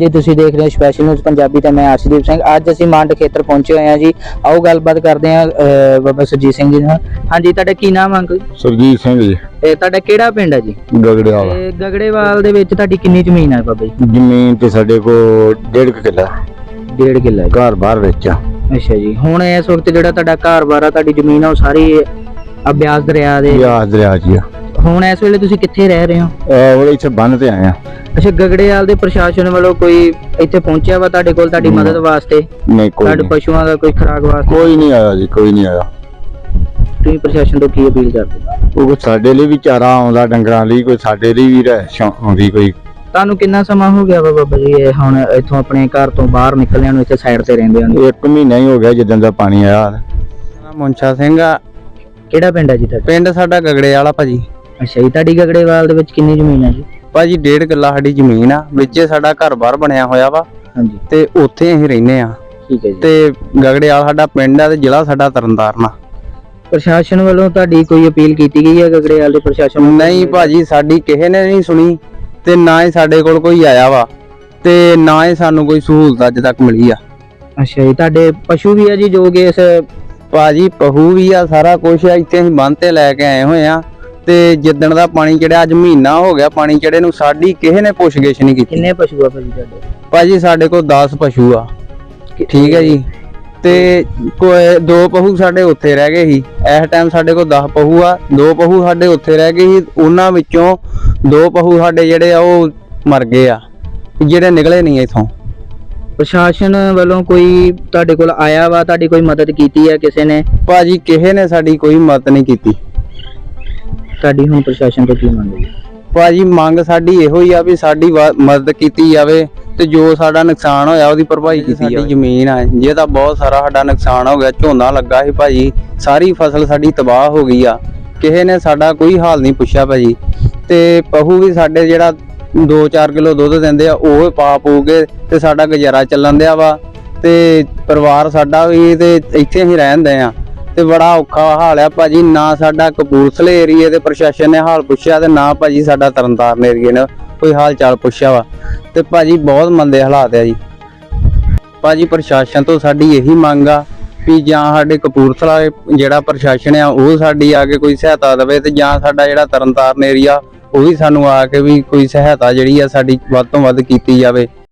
ਜੀ ਤੁਸੀਂ ਦੇਖ ਰਹੇ ਹੋ ਸਪੈਸ਼ਲ ਨਿਊਜ਼ ਪੰਜਾਬੀ ਤੇ ਮੈਂ ਅਰਸ਼ਦੀਪ ਸਿੰਘ। ਅੱਜ ਅਸੀਂ ਮੰਡ ਖੇਤਰ ਪਹੁੰਚੇ ਹੋਏ ਹਾਂ ਜੀ। ਆਓ ਗੱਲਬਾਤ ਕਰਦੇ ਹਾਂ ਬਾਬਾ ਸੁਰਜੀਤ ਸਿੰਘ ਜੀ ਨਾਲ। ਹਾਂਜੀ ਤੁਹਾਡਾ ਕੀ ਨਾਮ ਹੈ ਅੰਕਲ? ਸਰਜੀਤ ਸਿੰਘ ਜੀ। ਤੇ ਤੁਹਾਡਾ ਕਿਹੜਾ ਪਿੰਡ ਹੈ ਜੀ? ਗਗੜਿਆਲ ਤੇ ਗਗੜੇਵਾਲ ਦੇ ਵਿੱਚ ਤੁਹਾਡੀ ਕਿੰਨੀ ਜ਼ਮੀਨ ਹੈ ਬਾਬਾ ਜੀ? ਜ਼ਮੀਨ ਤੇ ਸਾਡੇ ਕੋਲ ਡੇਢ ਕੁ ਕਿੱਲਾ। ਡੇਢ ਕਿੱਲਾ ਘਰ ਬਾਹਰ ਵਿੱਚ ਅੱਛਾ ਜੀ। ਹੁਣ ਇਸ ਵਕਤ ਜਿਹੜਾ ਤੁਹਾਡਾ ਘਰ-ਬਾਰ ਆ ਤੁਹਾਡੀ ਜ਼ਮੀਨ ਆ ਉਹ ਸਾਰੀ ਅਭਿਆਸ ਦਰਿਆ ਦੇ। ਬਿਆਸ ਦਰਿਆ ਜੀ ਆ। ਹੁਣ ਇਸ ਵੇਲੇ ਤੁਸੀਂ ਕਿੱਥੇ ਰਹਿ ਰਹੇ ਹੋ? ਉਹ ਇੱਥੇ ਬੰਨ ਤੇ ਆਏ ਆ। ਅੱਛਾ ਗਗੜੇਵਾਲ ਦੇ ਪ੍ਰਸ਼ਾਸਨ ਵੱਲੋਂ ਕੋਈ ਇੱਥੇ ਪਹੁੰਚਿਆ ਵਾ ਤੁਹਾਡੇ ਕੋਲ ਤੁਹਾਡੀ। ਮਦਦ ਵਾਸਤੇ? ਨਹੀਂ ਕੋਈ ਤੁਹਾਡੇ ਪਸ਼ੂਆਂ ਦਾ ਕੋਈ ਖੁਰਾਕ ਵਾਸਤੇ? ਕੋਈ ਨਹੀਂ ਆਇਆ ਜੀ ਕੋਈ ਨਹੀਂ ਆਇਆ। ਤੁਸੀਂ ਪ੍ਰਸ਼ਾਸਨ ਤੋਂ ਕੀ ਅਪੀਲ ਕਰਦੇ? ਉਹ ਸਾਡੇ ਲਈ ਵੀ ਚਾਰਾ ਆਉਂਦਾ ਡੰਗਰਾਂ ਲਈ ਕੋਈ ਸਾਡੇ ਲਈ ਵੀ ਰਹਿ ਆਉਂਦੀ ਕੋਈ। ਤੁਹਾਨੂੰ ਕਿੰਨਾ ਸਮਾਂ ਹੋ ਗਿਆ ਵਾ ਬਾਬਾ ਜੀ ਇਹ ਹੁਣ ਇੱਥੋਂ ਆਪਣੇ ਘਰ ਤੋਂ ਬਾਹਰ ਨਿਕਲਿਆਂ ਨੂੰ ਇੱਥੇ ਸਾਈਡ ਤੇ ਰਹਿੰਦੇ ਹੋ ਇੱਕ ਮਹੀਨਾ ਹੀ ਹੋ ਗਿਆ ਜਦੋਂ ਦਾ ਪਾਣੀ ਆਇਆ। ਮੁੰਸ਼ਾ ਸਿੰਘ ਆ ਕਿਹੜਾ ਪਿੰਡ ਹੈ ਜੀ ਤੁਹਾਡਾ? ਪਿੰਡ ਸਾਡਾ ਗਗੜੇ ਵਾਲਾ ਭਾਜੀ। ਅੱਛਾ ਜੀ ਤੁਹਾਡੀ ਗਗੜੇਵਾਲ ਦੇ ਵਿੱਚ ਕਿੰਨੀ ਜ਼ਮੀਨ ਹੈ ਜੀ? ਭਾਜੀ ਡੇਢ ਕਿੱਲਾ ਸਾਡੀ ਜ਼ਮੀਨ ਆ ਵਿੱਚੇ ਸਾਡਾ ਘਰ-ਬਾਰ ਬਣਿਆ ਹੋਇਆ ਵਾ। ਹਾਂਜੀ। ਤੇ ਉੱਥੇ ਅਸੀਂ ਰਹਿੰਦੇ ਆ। ਠੀਕ ਹੈ ਜੀ। ਤੇ ਗਗੜੇ ਵਾਲਾ ਸਾਡਾ ਪਿੰਡ ਆ ਤੇ ਜ਼ਿਲ੍ਹਾ ਸਾਡਾ ਤਰਨਤਾਰਨ ਆ। ਪ੍ਰਸ਼ਾਸਨ ਵੱਲੋਂ ਤੁਹਾਡੀ ਕੋਈ ਅਪੀਲ ਕੀਤੀ ਗਈ ਹੈ ਗਗੜੇਵਾਲ ਦੇ ਪ੍ਰਸ਼ਾਸਨ ਵੱਲੋਂ? ਨਹੀਂ ਭਾਜੀ ਸਾਡੀ ਕਿਸੇ ਨੇ ਨਹੀਂ ਸੁਣੀ ਤੇ ਨਾ ਹੀ ਸਾਡੇ ਕੋਲ ਕੋਈ ਆਇਆ ਵਾ ਤੇ ਨਾ ਹੀ ਸਾਨੂੰ ਕੋਈ ਸਹੂਲਤ ਅੱਜ ਤੱਕ ਮਿਲੀ ਆ। ਅੱਛਾ ਜੀ ਤੁਹਾਡੇ ਪਸ਼ੂ ਵੀ ਆ ਜੀ ਜੋ ਕਿ ਇਸ ਭਾਜੀ ਪਹੂ ਵੀ ਆ ਸਾਰਾ ਕੁਝ ਆ ਇੱਥੇ ਅਸੀਂ ਬੰਨ ਤੇ ਲੈ ਕੇ ਆਏ ਹੋਏ ਆ। ਤੇ ਜਿੱਦਣ ਦਾ ਪਾਣੀ ਚੜਿਆ ਅੱਜ ਮਹੀਨਾ ਹੋ ਗਿਆ ਪਾਣੀ ਚੜੇ ਨੂੰ ਸਾਡੀ ਕਿਸੇ ਨੇ ਪੁੱਛਗਿਛ ਨਹੀਂ ਕੀਤੀ। ਕਿੰਨੇ ਪਸ਼ੂ ਆ ਭਾਜੀ ਤੁਹਾਡੇ? ਭਾਜੀ ਸਾਡੇ ਕੋਲ 10 ਪਸ਼ੂ ਆ। ਠੀਕ ਹੈ ਜੀ। ਤੇ ਕੋਈ ਦੋ ਪਹੂ ਸਾਡੇ ਉੱਥੇ ਰਹਿ ਗਏ ਸੀ। ਇਸ ਟਾਈਮ ਸਾਡੇ ਕੋਲ 10 ਪਹੂ ਆ। ਦੋ ਪਹੂ ਸਾਡੇ ਉੱਥੇ ਰਹਿ ਗਏ ਸੀ। ਉਹਨਾਂ ਵਿੱਚੋਂ ਦੋ ਪਹੂ ਸਾਡੇ ਜਿਹੜੇ ਆ ਉਹ ਮਰ ਗਏ ਆ। ਜਿਹੜੇ ਨਿਕਲੇ ਨਹੀਂ ਇਥੋਂ। ਪ੍ਰਸ਼ਾਸਨ ਵੱਲੋਂ ਕੋਈ ਤੁਹਾਡੇ ਕੋਲ ਆਇਆ ਵਾ ਤੁਹਾਡੀ ਕੋਈ ਮਦਦ ਕੀਤੀ ਹੈ ਕਿਸੇ ਨੇ? ਭਾਜੀ ਕਿਸੇ ਨੇ ਸਾਡੀ ਕੋਈ ਮਦਦ ਨਹੀਂ ਕੀਤੀ। ਤੁਹਾਡੀ ਹੁਣ ਪ੍ਰਸ਼ਾਸਨ ਤੋਂ ਕੀ ਮੰਗ ਹੈ? ਭਾਜੀ ਮੰਗ ਸਾਡੀ ਇਹੋ ਹੀ ਆ ਵੀ ਸਾਡੀ ਵਾ- ਮਦਦ ਕੀਤੀ ਜਾਵੇ ਤੇ ਜੋ ਸਾਡਾ ਨੁਕਸਾਨ ਹੋਇਆ ਉਹਦੀ ਭਰਪਾਈ ਕੀਤੀ ਜਾਵੇ। ਜ਼ਮੀਨ ਆ। ਜੇ ਤਾਂ ਬਹੁਤ ਸਾਰਾ ਸਾਡਾ ਨੁਕਸਾਨ ਹੋ ਗਿਆ ਝੋਨਾ ਲੱਗਾ ਸੀ ਭਾਜੀ ਸਾਰੀ ਫਸਲ ਸਾਡੀ ਤਬਾਹ ਹੋ ਗਈ ਆ। ਕਿਸੇ ਨੇ ਸਾਡਾ ਕੋਈ ਹਾਲ ਨਹੀਂ ਪੁੱਛਿਆ ਭਾਜੀ। ਤੇ ਪਹੂ ਵੀ ਸਾਡੇ ਜਿਹੜਾ 2-4 ਕਿਲੋ ਦੁੱਧ ਦਿੰਦੇ ਆ, ਉਹ ਪਾ ਪੂ ਕੇ ਤੇ ਸਾਡਾ ਗੁਜ਼ਾਰਾ ਚੱਲਣ ਦਿਆ ਵਾ। ਤੇ ਪਰਿਵਾਰ ਸਾਡਾ ਵੀ ਤੇ ਇੱਥੇ ਹੀ ਰਹਿੰਦੇ ਆ। ਤੇ ਬੜਾ ਔਖਾ ਹਾਲ ਆ ਭਾਜੀ, ਨਾ ਸਾਡਾ ਕਪੂਰਥਲੇ ਏਰੀਏ ਦੇ ਪ੍ਰਸ਼ਾਸਨ ਨੇ ਹਾਲ ਪੁੱਛਿਆ ਤੇ ਨਾ ਭਾਜੀ ਸਾਡਾ ਤਰਨਤਾਰਨ ਏਰੀਏ ਨੇ ਕੋਈ ਹਾਲ ਚਾਲ ਪੁੱਛਿਆ ਵਾ। ਤੇ ਭਾਜੀ ਬਹੁਤ ਮੰਦੇ ਹਾਲਾਤ ਆ ਜੀ। ਭਾਜੀ ਪ੍ਰਸ਼ਾਸਨ ਤੋਂ ਸਾਡੀ ਇਹੀ ਮੰਗ ਆ ਵੀ ਜਾਂ ਸਾਡੇ ਕਪੂਰਥਲਾ ਜਿਹੜਾ ਪ੍ਰਸ਼ਾਸਨ ਆ, ਉਹ ਸਾਡੀ ਆ ਕੇ ਕੋਈ ਸਹਾਇਤਾ ਦੇਵੇ ਤੇ ਜਾਂ ਸਾਡਾ ਜਿਹੜਾ ਤਰਨਤਾਰਨ ਏਰੀਆ ਉਹ ਵੀ ਸਾਨੂੰ ਆ ਕੇ ਵੀ ਕੋਈ ਸਹਾਇਤਾ ਜਿਹੜੀ ਆ ਸਾਡੀ ਵੱਧ ਤੋਂ ਵੱਧ ਕੀਤੀ ਜਾਵੇ।